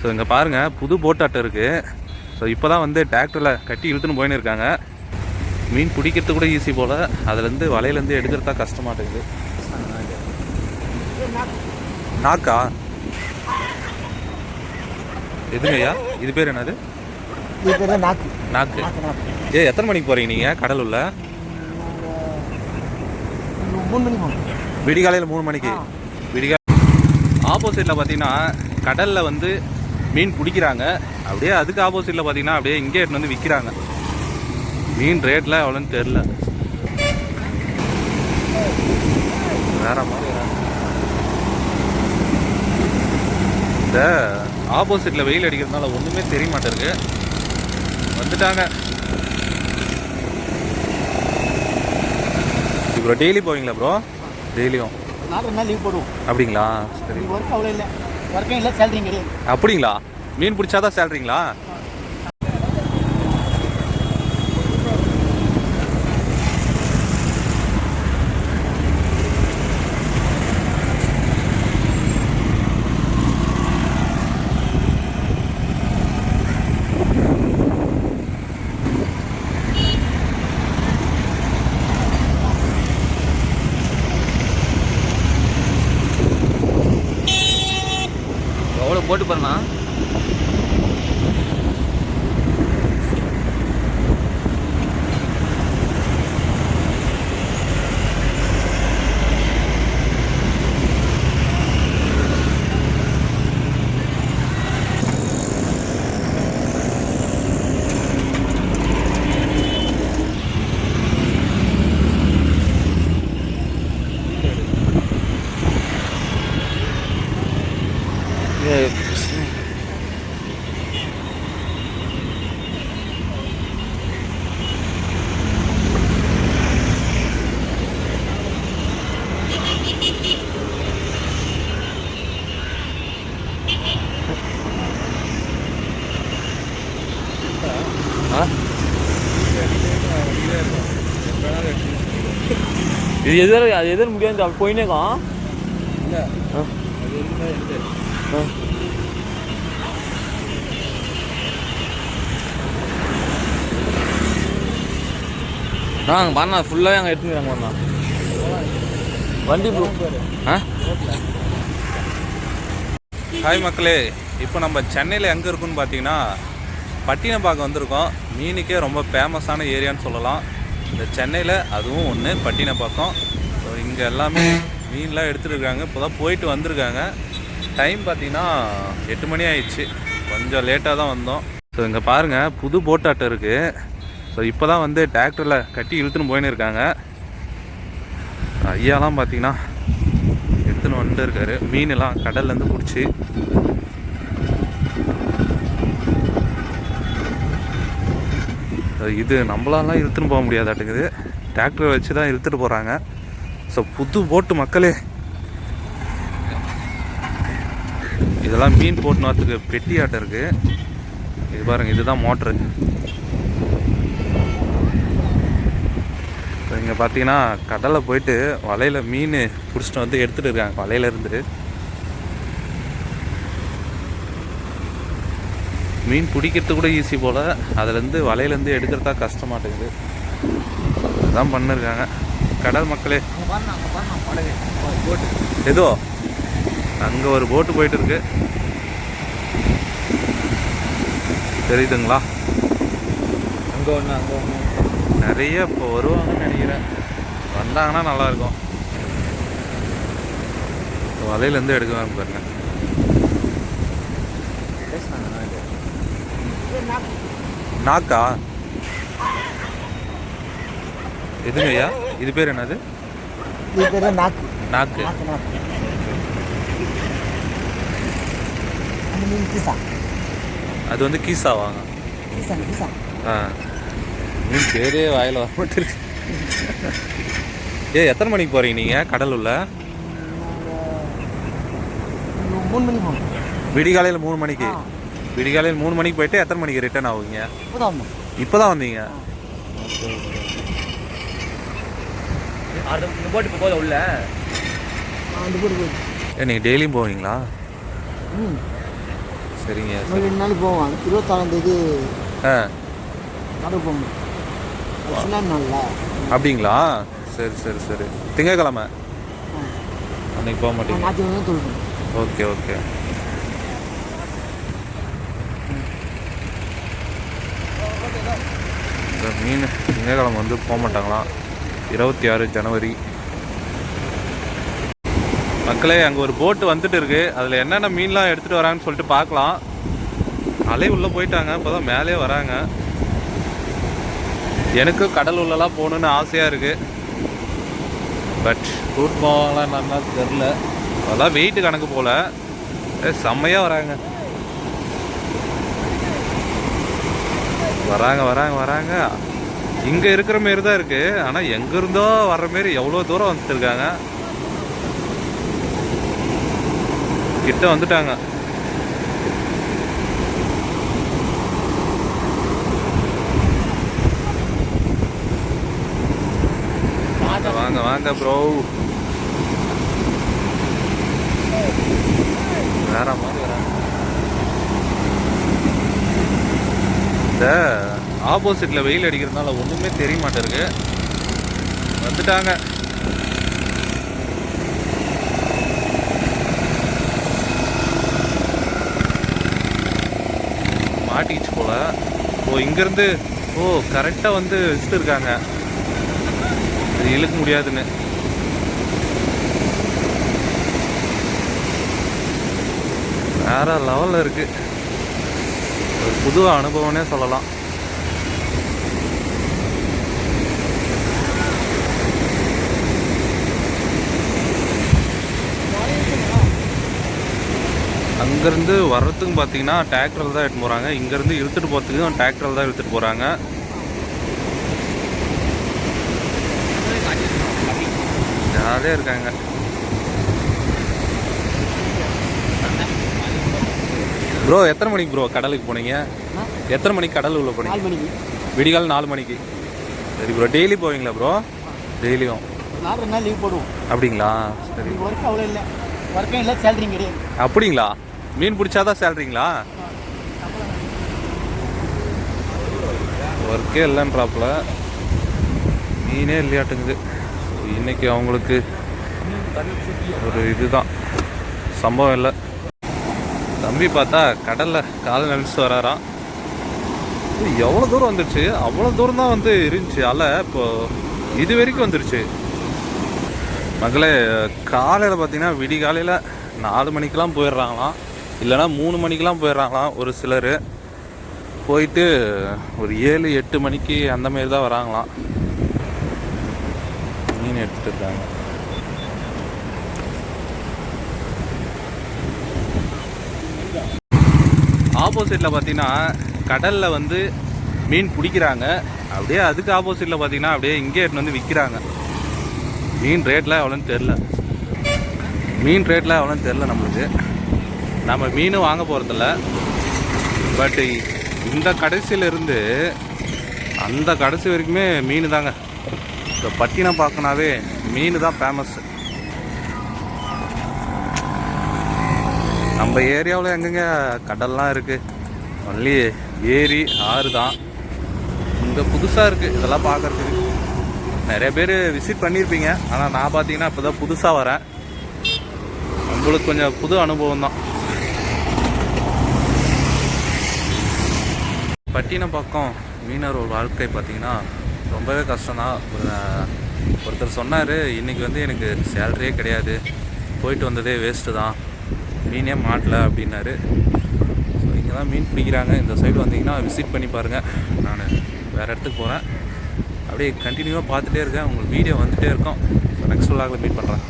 So இங்கே பாருங்கள் புது போட்டாட்டம் இருக்குது ஸோ இப்போ தான் வந்து டிராக்டரில் கட்டி இழுத்துன்னு போயின்னு இருக்காங்க மீன் பிடிக்கிறது கூட ஈஸி போல். அதுலேருந்து வலையிலேருந்து எடுக்கிறதா கஷ்டமாட்டேங்குது நாக்கா? எதுங்க ஐயா? இது பேர் என்னது? தான் நாக்கு. நாக்கு. ஏ எத்தனை மணிக்கு போகிறீங்க நீங்கள் கடலுள்ள? மூணு மணிக்கு போகணும் விடிகாலையில் மூணு மணிக்கு. விடிகா ஆப்போசிட்டில் பார்த்தீங்கன்னா கடலில் வந்து மீன் பிடிக்கிறாங்க. அப்படியே அதுக்கு ஆப்போசிட்டில் பார்த்தீங்கன்னா அப்படியே இங்கே வந்து விற்கிறாங்க மீன் ரேட்லாம் எவ்வளோன்னு தெரில வேற மாதிரி. இந்த ஆப்போசிட்டில் வெயில் அடிக்கிறதுனால ஒன்றுமே தெரிய மாட்டேருக்கு வந்துட்டாங்க. ப்ரோ டெய்லி போவீங்களா ப்ரோ டெய்லியும் நாலு ரெண்டு நாள் லீவ் போடுவோம். அப்படிங்களா? சரி ஒர்க் அவ்வளோ இல்லை. ஒர்க்கிங் இல்லை சேலரியும் கிடையாது அப்படிங்களா? மீன் பிடிச்சாதான் சேலரிங்களா எவ்வளோ போட்டு போகிறேண்ணா ஆ இது எது அது எதிர முடியாது அப்படி ஆ. அங்கே பண்ணா ஃபுல்லாகவே அங்கே எடுத்துக்கிறாங்க பண்ணா வண்டி ஆ? ஹாய் மக்களே இப்போ நம்ம சென்னையில் எங்கே இருக்குன்னு பார்த்தீங்கன்னா பட்டினப்பாக்கம் வந்திருக்கோம். மீனுக்கே ரொம்ப ஃபேமஸான ஏரியான்னு சொல்லலாம். இந்த சென்னையில் அதுவும் ஒன்று பட்டினப்பாக்கம் ஸோ இங்கே எல்லாமே மீன்லாம் எடுத்துருக்காங்க இருக்காங்க. இப்போ தான் போயிட்டு வந்திருக்காங்க. டைம் பார்த்திங்கன்னா எட்டு மணி ஆயிடுச்சு. கொஞ்சம் லேட்டாக தான் வந்தோம். ஸோ இங்கே பாருங்கள் புது போட்டாட்டம் இருக்குது ஸோ இப்போ தான் வந்து டிராக்டரில் கட்டி இழுத்துன்னு போயின்னு இருக்காங்க. ஐயாலாம் பார்த்தீங்கன்னா எடுத்துன்னு வந்துட்டு இருக்காரு. மீனெல்லாம் கடல்லேருந்து பிடிச்சி இது நம்மளாலாம் இழுத்துன்னு போக முடியாதாட்டுக்குது டிராக்டரை வச்சு தான் இழுத்துட்டு போகிறாங்க ஸோ புது போட்டு மக்களே. இதெல்லாம் மீன் போட்டு வரத்துக்கு பெட்டி ஆட்டம் இருக்குது இது பாருங்கள் இதுதான் மோட்ரு இங்கே பார்த்தீங்கன்னா கடலில் போயிட்டு வலையில் மீன் பிடிச்சிட்டு வந்து எடுத்துகிட்டு இருக்காங்க. வலையிலேருந்து மீன் பிடிக்கிறது கூட ஈஸி போல். அதுலேருந்து வலையிலேருந்து எடுக்கிறதா கஷ்டமாட்டேங்குது. அதான் பண்ணிருக்காங்க. கடல் மக்களே. ஏதோ அங்கே ஒரு போட்டு போயிட்டு இருக்கு தெரியுதுங்களா? அங்கே ஒன்று அங்கே ஒன்று நிறைய இப்போ வருவாங்கன்னு நினைக்கிறேன். வந்தாங்கன்னா நல்லாயிருக்கும். வலையிலேருந்து எடுக்குவாங்க பாருங்க. நாக்கா? எதுங்க ஐயா இது பேர் என்னது? இது பேர் நாக்கு. நாக்கு. அது வந்து கீசா வாங்க ஆ. மீன் பேரே வாயில் வர மாட்டிருக்கு ஏ எத்தனை மணிக்கு போகிறீங்க நீங்கள் கடல் உள்ள மூணு மணிக்கு விடிகாலையில் மூணு மணிக்கு. விடிகாலையில் மூணு மணிக்கு போயிட்டு எத்தனை மணிக்கு ரிட்டர்ன் ஆகுங்க இப்போதான் வந்தோம். இப்போ தான் வந்தீங்க அடுத்த போட்டு இப்போ போதும் உள்ள. அந்த போட்டு போயிட்டு. ஏ நீங்கள் டெய்லியும் போவீங்களா? ம். சரி. சரிங்க ரெண்டு நாள் போவோம். இருபத்தாறாம் தேதி ஆ. கடல் போக முடியும் அது சுனாமி நாளில். அப்படிங்களா? சரி சரி சரி. திங்கக்கிழமை? அன்னைக்கு போக மாட்டீங்க ஓகே ஓகே. இந்த மீன் திங்கக்கிழமை வந்து போக மாட்டாங்களாம் இருபத்தி ஆறு ஜனவரி. மக்களே அங்கே ஒரு போட்டு வந்துட்டு இருக்கு. அதில் என்னென்ன மீன்லாம் எடுத்துகிட்டு வராங்கன்னு சொல்லிட்டு பார்க்கலாம். அலை உள்ளே போயிட்டாங்க. இப்போ தான் மேலே வராங்க. எனக்கு கடல் உள்ளலாம் போகணுன்னு ஆசையாக இருக்குது பட் ரூட் போவாங்களா என்னன்னா தெரில அதெல்லாம் வெயிட்டு கணக்கு போகல ஏ, வராங்க. வராங்க வராங்க வராங்க. இங்கே இருக்கிற மாரி தான் இருக்கு. ஆனால் எங்கேருந்தோ வர்ற மாரி எவ்வளோ தூரம் வந்துட்டுருக்காங்க கிட்ட வந்துட்டாங்க. வாங்க வாங்க வாங்க ப்ரோ வேற மாதிரி வராங்க. இந்த ஆப்போசிட்டில் வெயில் அடிக்கிறதுனால ஒன்றுமே தெரிய மாட்டேருக்கு வந்துட்டாங்க. மாட்டிக்கிச்சு போல. ஓ இங்கேருந்து ஓ கரெக்டாக வந்து வச்சுட்டு இருக்காங்க அது இழுக்க முடியாதுன்னு. வேற லெவலில் இருக்குது ஒரு புது அனுபவம்னே சொல்லலாம். அங்கேருந்து வர்றதுக்கும் பார்த்தீங்கன்னா டிராக்டரில் தான் எடுத்துட்டு போகிறாங்க இங்கேருந்து இழுத்துட்டு போகிறதுக்கும் டிராக்டரில் தான் இழுத்துட்டு போகிறாங்க ஜாலியாக இருக்காங்க. ப்ரோ எத்தனை மணிக்கு ப்ரோ கடலுக்கு போனீங்க? எத்தனை மணிக்கு கடல் உள்ள போனீங்க? விடிகால் நாலு மணிக்கு. சரி ப்ரோ டெய்லி போவீங்களா ப்ரோ டெய்லியும் நாலு ரெண்டு நாள் லீவ் போடுவோம். அப்படிங்களா? சரி. ஒர்க் அவ்வளோ இல்லை. ஒர்க்கும் இல்லை சேலரியும் கிடையாது. அப்படிங்களா? மீன் பிடிச்சாதான் சேலரிங்களா? ஒர்க்கே இல்லைன்றாப்புல மீனே இல்லையாட்டுங்குது. இன்றைக்கி இன்னைக்கு அவங்களுக்கு ஒரு இதுதான். சம்பவம் இல்லை. தம்பி பார்த்தா கடலில் கால் நினச்சி வராராம். எவ்வளோ தூரம் வந்துருச்சு? அவ்வளோ தூரம் தான் வந்து இருந்துச்சு. அலை இப்போ இது வரைக்கும் வந்துருச்சு. மக்களே காலையில் பார்த்தீங்கன்னா விடி காலையில் நாலு மணிக்கெலாம் போயிடுறாங்களாம். இல்லைன்னா மூணு மணிக்கெலாம் போயிடுறாங்களாம் ஒரு சிலர். போயிட்டு ஒரு ஏழு எட்டு மணிக்கு அந்த மாரி தான் வராங்களாம். மீன் எடுத்துகிட்டு இருக்காங்க. ஆப்போசிட்டில் பார்த்தீங்கன்னா கடலில் வந்து மீன் பிடிக்கிறாங்க. அப்படியே அதுக்கு ஆப்போசிட்டில் பார்த்தீங்கன்னா அப்படியே இங்கே எடுத்துன்னு வந்து விற்கிறாங்க மீன் ரேட்லாம் எவ்வளோன்னு தெரில மீன் ரேட்லாம் எவ்வளோன்னு தெரில நம்மளுக்கு. நம்ம மீன் வாங்க போகிறதில்ல பட் இந்த கடைசியிலிருந்து அந்த கடைசி வரைக்குமே மீன் தாங்க. இப்போ பட்டினம் பார்க்கனாவே மீன் தான் ஃபேமஸ் நம்ம ஏரியாவில் எங்கெங்க கடல்லாம் இருக்குது ஒன்லி ஏரி ஆறு தான். இங்கே புதுசாக இருக்குது இதெல்லாம் பார்க்கறதுக்கு. நிறைய பேர் விசிட் பண்ணியிருப்பீங்க ஆனால் நான் பார்த்தீங்கன்னா இப்போ தான் புதுசாக வரேன். நம்மளுக்கு கொஞ்சம் புது அனுபவம் தான் பட்டினப்பாக்கம் மீனவர் வாழ்க்கை பார்த்தீங்கன்னா ரொம்பவே கஷ்டம்தான். ஒரு ஒருத்தர் சொன்னார் இன்றைக்கி வந்து எனக்கு சேலரியே கிடையாது. போயிட்டு வந்ததே வேஸ்ட்டு தான். மீனே மாட்டல அப்படின்னாரு. ஸோ இங்கே தான் மீன் பிடிக்கிறாங்க. இந்த சைடு வந்தீங்கன்னா விசிட் பண்ணி பாருங்கள் நான் வேறு இடத்துக்கு போகிறேன் அப்படியே கண்டினியூவாக பார்த்துட்டே இருக்கேன். உங்களுக்கு வீடியோ வந்துகிட்டே இருக்கும். ஸோ நெக்ஸ்ட் விலாகில் மீட் பண்ணுறேன்